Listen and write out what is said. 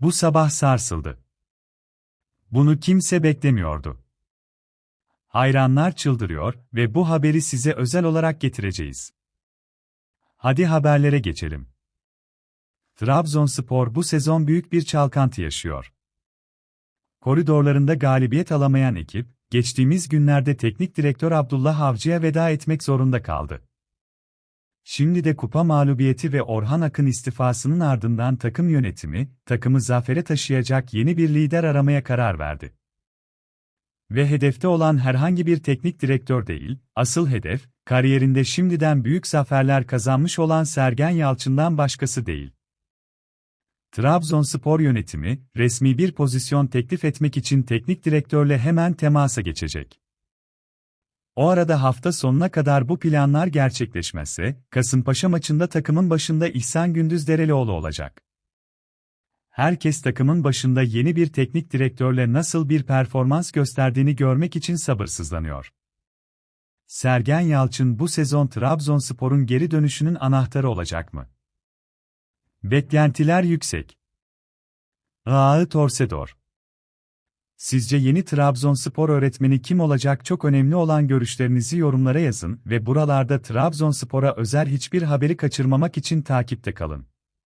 bu sabah sarsıldı. Bunu kimse beklemiyordu. Hayranlar çıldırıyor ve bu haberi size özel olarak getireceğiz. Hadi haberlere geçelim. Trabzonspor bu sezon büyük bir çalkantı yaşıyor. Koridorlarında galibiyet alamayan ekip, geçtiğimiz günlerde teknik direktör Abdullah Avcı'ya veda etmek zorunda kaldı. Şimdi de kupa mağlubiyeti ve Orhan Akın istifasının ardından takım yönetimi, takımı zafere taşıyacak yeni bir lider aramaya karar verdi. Ve hedefte olan herhangi bir teknik direktör değil, asıl hedef, kariyerinde şimdiden büyük zaferler kazanmış olan Sergen Yalçın'dan başkası değil. Trabzonspor yönetimi, resmi bir pozisyon teklif etmek için teknik direktörle hemen temasa geçecek. O arada hafta sonuna kadar bu planlar gerçekleşmezse, Kasımpaşa maçında takımın başında İhsan Gündüz Derelioğlu olacak. Herkes takımın başında yeni bir teknik direktörle nasıl bir performans gösterdiğini görmek için sabırsızlanıyor. Sergen Yalçın bu sezon Trabzonspor'un geri dönüşünün anahtarı olacak mı? Beklentiler yüksek. Ağı Torsedor Sizce yeni Trabzonspor öğretmeni kim olacak çok önemli olan görüşlerinizi yorumlara yazın ve buralarda Trabzonspor'a özel hiçbir haberi kaçırmamak için takipte kalın.